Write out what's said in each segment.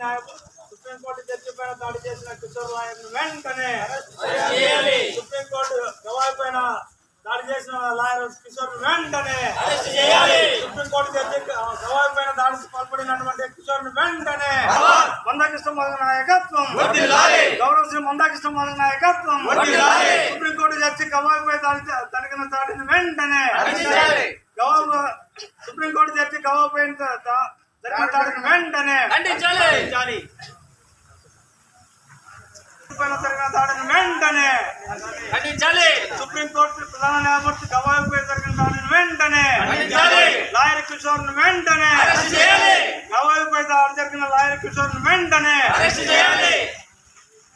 న్యాయ supreme court judge పైన దాడి చేసిన కిషోర్ లాయర్ను వెంటనే చేయాలి. సుప్రీంకోర్టు గవాయి పైన దాడి చేసిన లాయర్ కిషోర్ వెంటనే అరెస్ట్ చేయాలి. సుప్రీంకోర్టు జడ్జి గవాయి పైన దాడికి పాల్పడినటువంటి కిషోర్ వెంటనే మందాకృష్ణ మోదన నాయకత్వం. గౌరవ శ్రీ మందాకృష్ణ మోదన నాయకత్వం. సుప్రీంకోర్టు జడ్జి గవాయి పై దాడి తడిగిన దాడిని వెంటనే అరెస్ట్ చేయాలి. గవా సుప్రీంకోర్టు జడ్జి గవాయి పైన దాడిని వెంటనే ఖండించాలి పైన జరిగిన దాడిని వెంటనే ఖండించాలి సుప్రీంకోర్టు ప్రధాన న్యాయమూర్తి గవాయిపై జరిగిన దాడిని వెంటనే ఖండించాలి. లాయర్ కిషోర్ వెంటనే అరెస్ట్ చేయాలి. గవాయిపై దాడి జరిగిన లాయర్ కిషోర్ వెంటనే అరెస్ట్ చేయాలి.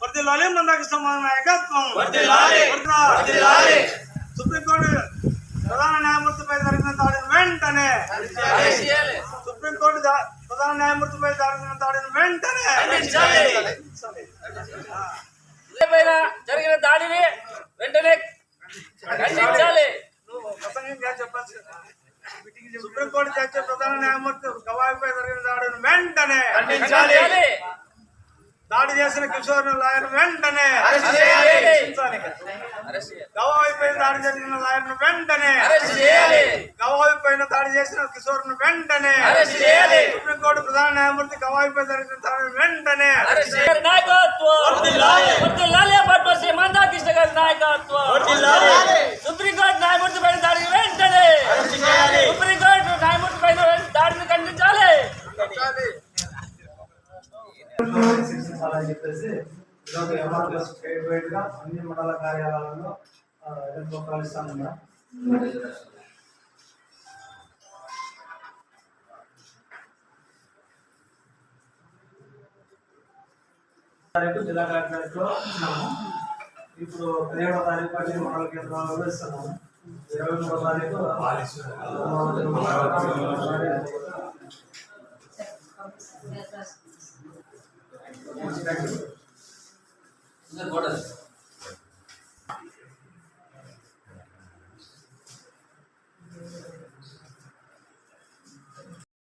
వర్దిల్లాలి మందాకృష్ణ మోదన నాయకత్వం. సుప్రీంకోర్టు ప్రధాన న్యాయమూర్తిపై జరిగిన దాడిని వెంటనే సుప్రీంకోర్టు ప్రధాన న్యాయమూర్తిపై జరిగిన దాడిని వెంటనే జరిగిన దాడిని వెంటనే ఖండించాలి. సుప్రీంకోర్టు జడ్జి ప్రధాన న్యాయమూర్తి గవాయిపై జరిగిన దాడిని వెంటనే ఖండించాలి. దాడి చేసిన కిషోర్ లాయర్ వెంటనే అరెస్ట్ చేయాలి. శిక్షించాలి. అరెస్ట్ చేయాలి గవాయిపై దాడి చేసిన లాయర్ వెంటనే. అరెస్ట్ చేయాలి. గవాయి పైన దాడి చేసిన కిషోర్ వెంటనే. అరెస్ట్ చేయాలి. సుప్రీంకోర్టు ప్రధాన న్యాయమూర్తి గవాయిపై జరిగిన దాడిని వెంటనే. అరెస్ట్ చేయాలి నాయకత్వం. వర్ధిల్లాలి. వర్ధిల్లాలి పద్మశ్రీ మందాకృష్ణ గారి నాయకత్వం. వర్ధిల్లాలి. సుప్రీంకోర్టు న్యాయమూర్తి పైన దాడిని వెంటనే. సుప్రీంకోర్టు న్యాయమూర్తి పైన దాడిని ఖండించాలి. శిక్షించాలని చెప్పేసి ఈరోజు ఎంఆర్ ప్లస్గా అన్ని మండల కార్యాలయాల్లో ఎన్నో కలుస్తామన్నా తారీఖు జిల్లా కలెక్టరేట్లో ఉన్నాము ఇప్పుడు పదిహేడవ తారీఖు అన్ని మండల కేంద్రాలలో ఇస్తున్నాము. ఇరవై మూడో తారీఖు. இந்த கோட்டை